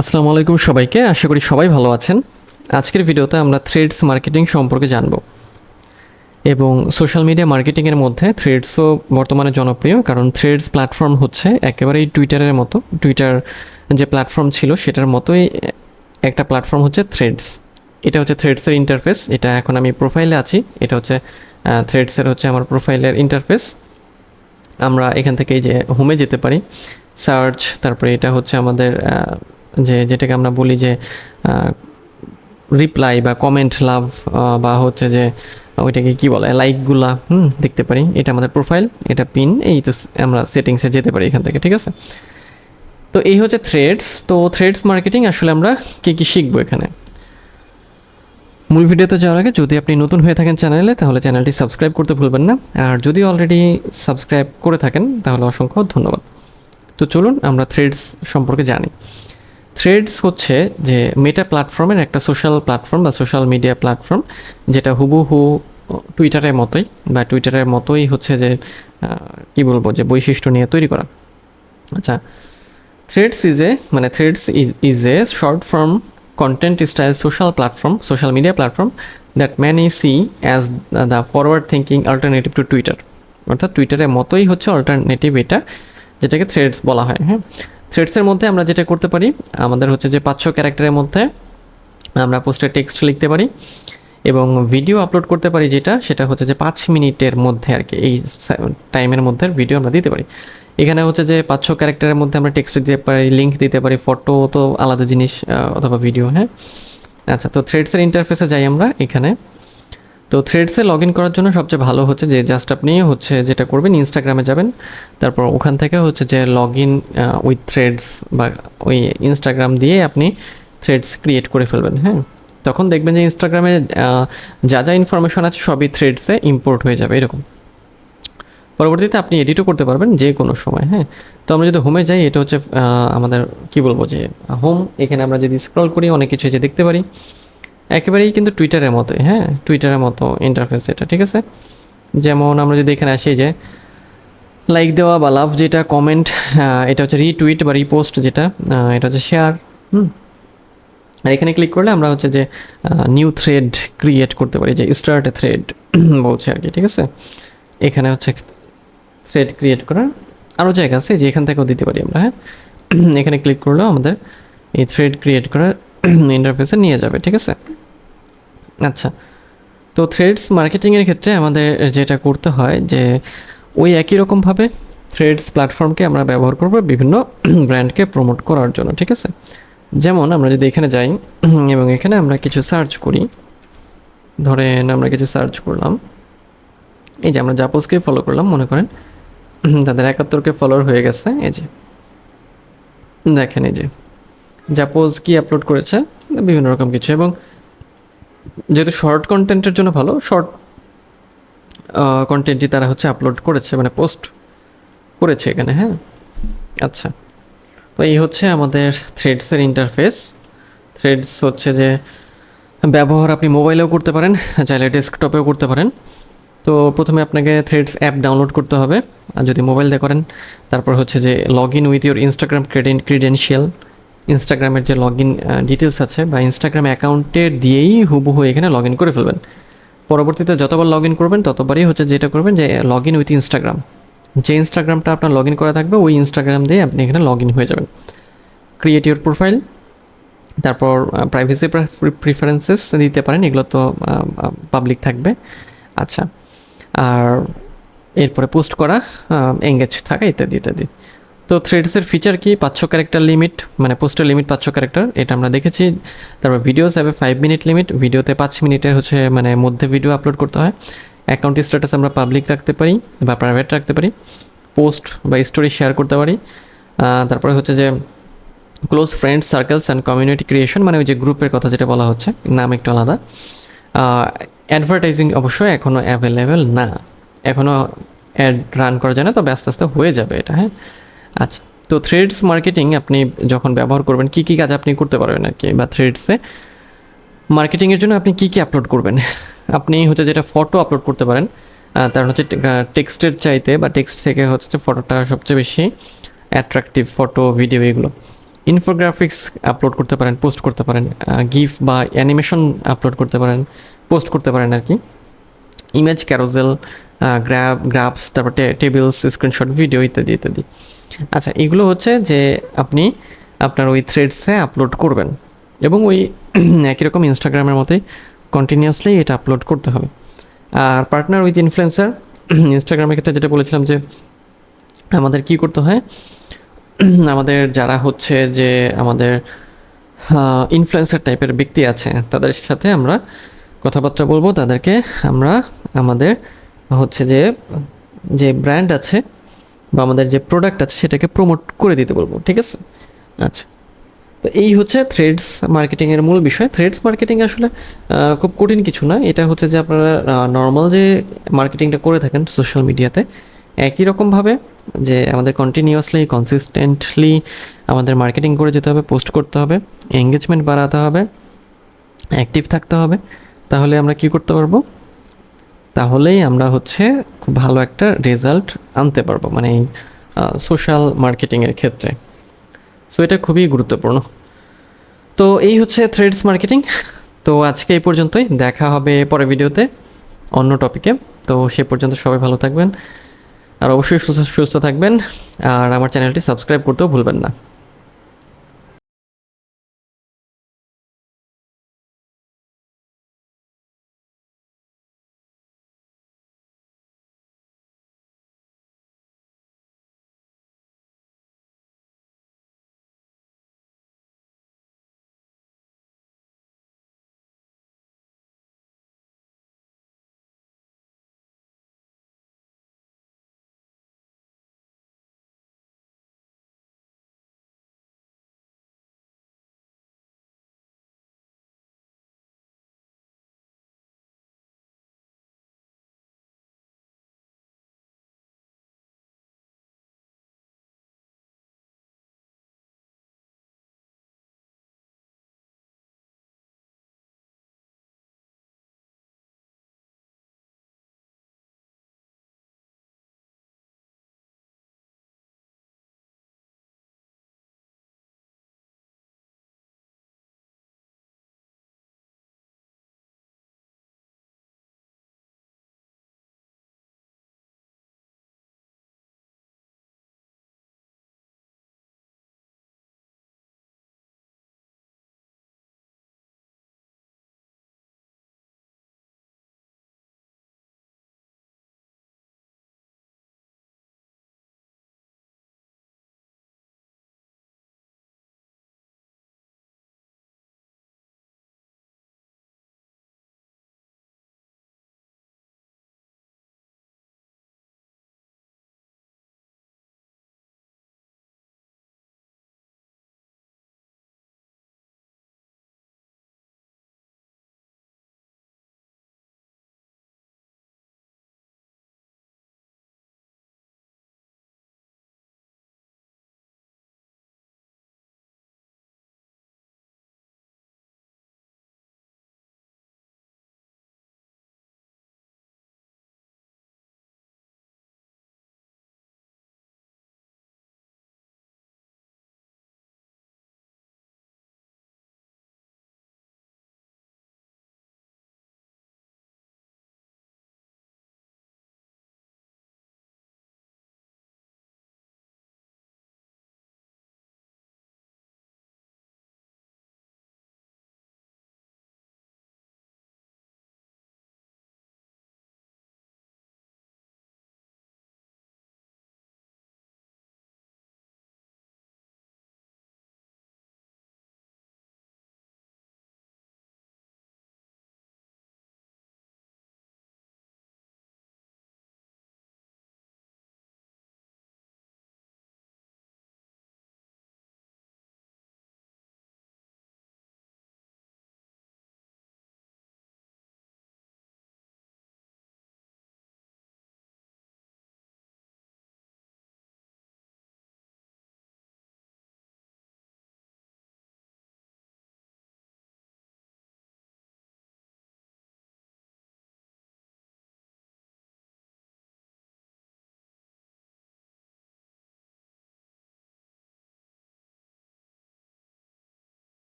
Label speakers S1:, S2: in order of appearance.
S1: আসসালামু আলাইকুম সবাইকে। আশা করি সবাই ভালো আছেন। আজকের ভিডিওতে আমরা থ্রেডস মার্কেটিং সম্পর্কে জানব। এবং সোশ্যাল মিডিয়া মার্কেটিংয়ের মধ্যে থ্রেডসও বর্তমানে জনপ্রিয়, কারণ থ্রেডস প্ল্যাটফর্ম হচ্ছে একেবারেই টুইটারের মতো। টুইটার যে প্ল্যাটফর্ম ছিল, সেটার মতোই একটা প্ল্যাটফর্ম হচ্ছে থ্রেডস এটা হচ্ছে থ্রেডসের ইন্টারফেস এটা এখন আমি প্রোফাইলে আছি। এটা হচ্ছে থ্রেডসের হচ্ছে আমার প্রোফাইলের ইন্টারফেস আমরা এখান থেকে যে হোমে যেতে পারি। সার্চ তারপরে এটা হচ্ছে আমাদের যে যেটাকে আমরা বলি যে রিপ্লাই বা কমেন্ট লাভ বা হচ্ছে যে, ওইটাকে কি বলে লাইকগুলা হুম, দেখতে পারি। এটা আমাদের প্রোফাইল এটা পিন এই তো আমরা সেটিংসে যেতে পারি এখান থেকে, ঠিক আছে? তো এই হচ্ছে থ্রেডস তো থ্রেডস মার্কেটিং আসলে আমরা কী কী শিখব এখানে? মূল ভিডিওতে যাওয়ার আগে যদি আপনি নতুন হয়ে থাকেন চ্যানেলে, তাহলে চ্যানেলটি সাবস্ক্রাইব করতে ভুলবেন না। আর যদি অলরেডি সাবস্ক্রাইব করে থাকেন, তাহলে অসংখ্য ধন্যবাদ। তো চলুন আমরা থ্রেডস সম্পর্কে জানি। থ্রেডস হচ্ছে যে মেটা প্ল্যাটফর্মের একটা সোশ্যাল প্ল্যাটফর্ম বা সোশ্যাল মিডিয়া প্ল্যাটফর্ম যেটা হুবহু টুইটারের মতোই বা টুইটারের মতোই হচ্ছে যে কি বলব, যে বৈশিষ্ট্য নিয়ে তৈরি করা। আচ্ছা থ্রেডস ইজ এ মানে Threads is a short form content style social platform social media platform that many see as the forward thinking alternative to Twitter অর্থাৎ টুইটারের মতোই হচ্ছে অল্টারনেটিভ এটা, যেটাকে থ্রেডস বলা হয় হ্যাঁ? থ্রেডসের মধ্যে আমরা যেটা করতে পারি, আমাদের হচ্ছে যে পাঁচশো ক্যারেক্টারের মধ্যে আমরা পোস্টে টেক্সট লিখতে পারি এবং ভিডিও আপলোড করতে পারি যেটা, সেটা হচ্ছে যে পাঁচ মিনিটের মধ্যে আর কি এই টাইমের মধ্যে ভিডিও আমরা দিতে পারি। এখানে হচ্ছে যে পাঁচশো ক্যারেক্টারের মধ্যে আমরা টেক্সট দিতে পারি লিঙ্ক দিতে পারি, ফটো তো আলাদা জিনিস অথবা ভিডিও হ্যাঁ? আচ্ছা তো থ্রেডসের ইন্টারফেসে যাই আমরা এখানে। তো থ্রেডসে লগ ইন করার জন্য সবচেয়ে ভালো হচ্ছে যে জাস্ট আপনি হচ্ছে যেটা করবেন ইনস্টাগ্রামে যাবেন, তারপর ওখান থেকে হচ্ছে যে লগ ইন উইথ থ্রেডস বা ওই ইনস্টাগ্রাম দিয়ে আপনি থ্রেডস ক্রিয়েট করে ফেলবেন হ্যাঁ? তখন দেখবেন যে ইনস্টাগ্রামে যা যা ইনফরমেশন আছে সবই থ্রেডসে ইম্পোর্ট হয়ে যাবে, এরকম। পরবর্তীতে আপনি এডিটও করতে পারবেন যে কোনো সময় হ্যাঁ? তো আমরা যদি হোমে যাই, এটা হচ্ছে আমাদের কি বলব যে হোম এখানে আমরা যদি স্ক্রল করি, অনেক কিছু যে দেখতে পারি। একেবারেই কিন্তু টুইটারের মতোই হ্যাঁ? টুইটারের মতো ইন্টারফেস এটা, ঠিক আছে? যেমন আমরা যদি এখানে আসি যে লাইক দেওয়া বা লাভ যেটা কমেন্ট এটা হচ্ছে রিটুইট বা রিপোস্ট যেটা এটা হচ্ছে শেয়ার হুম? আর এখানে ক্লিক করলে আমরা হচ্ছে যে নিউ থ্রেড ক্রিয়েট করতে পারি, যে স্টার্ট থ্রেড বলছে আর কি, ঠিক আছে? এখানে হচ্ছে থ্রেড ক্রিয়েট করার আরও জায়গা আছে, যে এখান থেকেও দিতে পারি আমরা হ্যাঁ? এখানে ক্লিক করলেও আমাদের এই থ্রেড ক্রিয়েট করার ইন্টারফেসে নিয়ে যাবে, ঠিক আছে? আচ্ছা। তো থ্রেডস মার্কেটিংয়ের ক্ষেত্রে আমাদের যেটা করতে হয় যে, ওই একই রকমভাবে থ্রেডস প্ল্যাটফর্মকে আমরা ব্যবহার করব বিভিন্ন ব্র্যান্ডকে প্রমোট করার জন্য, ঠিক আছে? যেমন আমরা যদি এখানে যাই, এবং এখানে আমরা কিছু সার্চ করি, ধরেন আমরা কিছু সার্চ করলাম, এই যে আমরা জাপোজকে ফলো করলাম, মনে করেন, তাদের একাত্তরকে ফলোয়ার হয়ে গেছে, এই যে। দেখেন এই যে জাপোজ কি আপলোড করেছে, বিভিন্ন রকম কিছু, এবং যেহেতু শর্ট কন্টেন্টের জন্য ভালো শর্ট কন্টেন্টই তারা হচ্ছে আপলোড করেছে মানে পোস্ট করেছে এখানে হ্যাঁ? আচ্ছা। তো এই হচ্ছে আমাদের থ্রেডসের ইন্টারফেস থ্রেডস হচ্ছে যে ব্যবহার আপনি মোবাইলেও করতে পারেন, চাইলে ডেস্কটপেও করতে পারেন। তো প্রথমে আপনাকে থ্রেডস অ্যাপ ডাউনলোড করতে হবে। আর যদি মোবাইল দিয়ে করেন, তারপর হচ্ছে যে log in with your Instagram credential ইনস্টাগ্রামের যে লগ ইন ডিটেলস আছে, বা ইনস্টাগ্রাম অ্যাকাউন্টের দিয়েই হুবহু এখানে লগ ইন করে ফেলবেন। পরবর্তীতে যতবার লগ ইন করবেন, ততবারই হচ্ছে যেটা করবেন যে লগ ইন উইথ ইনস্টাগ্রাম যে ইনস্টাগ্রামটা আপনার লগ ইন করা থাকবে, ওই ইনস্টাগ্রাম দিয়ে আপনি এখানে লগ ইন হয়ে যাবেন। ক্রিয়েট ইউর প্রোফাইল তারপর প্রাইভেসি প্রিফারেন্সেস দিতে পারেন, এগুলো তো পাবলিক থাকবে। আচ্ছা আর এরপরে পোস্ট করা এঙ্গেজ থাকা ইত্যাদি ইত্যাদি। তো থ্রেডসের ফিচার কি? পাঁচশো ক্যারেক্টার লিমিট মানে পোস্টের লিমিট পাঁচশো ক্যারেক্টার এটা আমরা দেখেছি। তারপর ভিডিওস হবে ফাইভ মিনিট লিমিট ভিডিওতে পাঁচ মিনিটের হচ্ছে মানে মধ্যে ভিডিও আপলোড করতে হয়। অ্যাকাউন্ট স্ট্যাটাস আমরা পাবলিক রাখতে পারি বা প্রাইভেট রাখতে পারি পোস্ট বা স্টোরি শেয়ার করতে পারি। তারপরে হচ্ছে যে close friends circles and community creation মানে ওই যে গ্রুপের কথা যেটা বলা হচ্ছে, নাম একটু আলাদা। অ্যাডভার্টাইজিং অবশ্যই এখনও অ্যাভেলেবেল না। এখনও অ্যাড রান করা যায় না, তবে আস্তে আস্তে হয়ে যাবে এটা হ্যাঁ। আচ্ছা। তো থ্রেডস মার্কেটিং আপনি যখন ব্যবহার করবেন, কী কী কাজ আপনি করতে পারবেন আর কি? বা থ্রেডসে মার্কেটিংয়ের জন্য আপনি কী কী আপলোড করবেন? আপনি হচ্ছে যেটা ফটো আপলোড করতে পারেন তার হচ্ছে টেক্সটের চাইতে বা টেক্সট থেকে হচ্ছে ফটোটা সবচেয়ে বেশি অ্যাট্রাকটিভ ফটো ভিডিও এগুলো। ইনফোগ্রাফিক্স আপলোড করতে পারেন পোস্ট করতে পারেন গিফ বা অ্যানিমেশন আপলোড করতে পারেন পোস্ট করতে পারেন আর কি। ইমেজ ক্যারোজেল গ্র্যাব গ্রাফস তারপর টেবিলস স্ক্রিনশট ভিডিও ইত্যাদি ইত্যাদি। আচ্ছা এগুলো হচ্ছে যে আপনি আপনার ওই থ্রেডসে আপলোড করবেন এবং ওই একই রকম ইনস্টাগ্রামের মতোই কন্টিনিউয়াসলি এটা আপলোড করতে হবে। আর পার্টনার উইথ ইনফ্লুয়েন্সার ইনস্টাগ্রামের ক্ষেত্রে যেটা বলেছিলাম যে আমাদের কি করতে হয়, আমাদের যারা হচ্ছে যে আমাদের ইনফ্লুয়েন্সার টাইপের ব্যক্তি আছে, তাদের সাথে আমরা কথাবার্তা বলব। তাদেরকে আমরা, আমাদের হচ্ছে যে যে ব্র্যান্ড আছে বা আমাদের যে প্রোডাক্ট আছে সেটাকে প্রমোট করে দিতে বলব, ঠিক আছে? আচ্ছা। তো এই হচ্ছে থ্রেডস মার্কেটিংয়ের মূল বিষয়। থ্রেডস মার্কেটিং আসলে খুব কঠিন কিছু না। এটা হচ্ছে যে আপনারা নর্মাল যে মার্কেটিংটা করে থাকেন সোশ্যাল মিডিয়াতে একই রকমভাবে যে আমাদের কন্টিনিউয়াসলি কনসিস্টেন্টলি আমাদের মার্কেটিং করে যেতে হবে পোস্ট করতে হবে এঙ্গেজমেন্ট বাড়াতে হবে অ্যাক্টিভ থাকতে হবে, তাহলে আমরা কি করতে পারব? তাহলেই আমরা হচ্ছে খুব ভালো একটা রেজাল্ট আনতে পারব মানে এই সোশ্যাল মার্কেটিংয়ের ক্ষেত্রে। সো এটা খুবই গুরুত্বপূর্ণ। তো এই হচ্ছে থ্রেডস মার্কেটিং তো আজকে এই পর্যন্তই, দেখা হবে পরের ভিডিওতে অন্য টপিকে তো সে পর্যন্ত সবাই ভালো থাকবেন, আর অবশ্যই সুস্থ সুস্থ থাকবেন, আর আমার চ্যানেলটি সাবস্ক্রাইব করতেও ভুলবেন না।